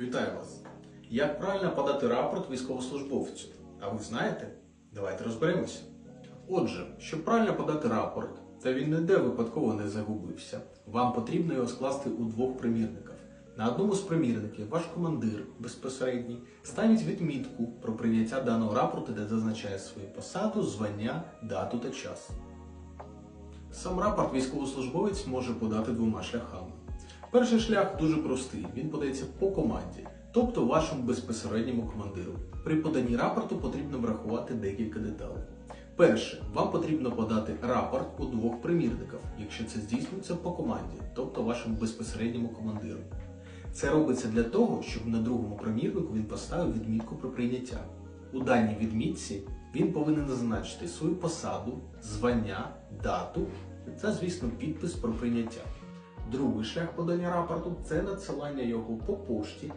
Вітаю вас! Як правильно подати рапорт військовослужбовцю? А ви знаєте? Давайте розберемося. Отже, щоб правильно подати рапорт, та він ніде випадково не загубився, вам потрібно його скласти у двох примірниках. На одному з примірників ваш командир безпосередній ставить відмітку про прийняття даного рапорту, де зазначає свою посаду, звання, дату та час. Сам рапорт військовослужбовець може подати двома шляхами. Перший шлях дуже простий, він подається по команді, тобто вашому безпосередньому командиру. При поданні рапорту потрібно врахувати декілька деталей. Перше, вам потрібно подати рапорт у двох примірниках, якщо це здійснюється по команді, тобто вашому безпосередньому командиру. Це робиться для того, щоб на другому примірнику він поставив відмітку про прийняття. У даній відмітці він повинен зазначити свою посаду, звання, дату та, звісно, підпис про прийняття. Другий шлях подання рапорту це надсилання його по пошті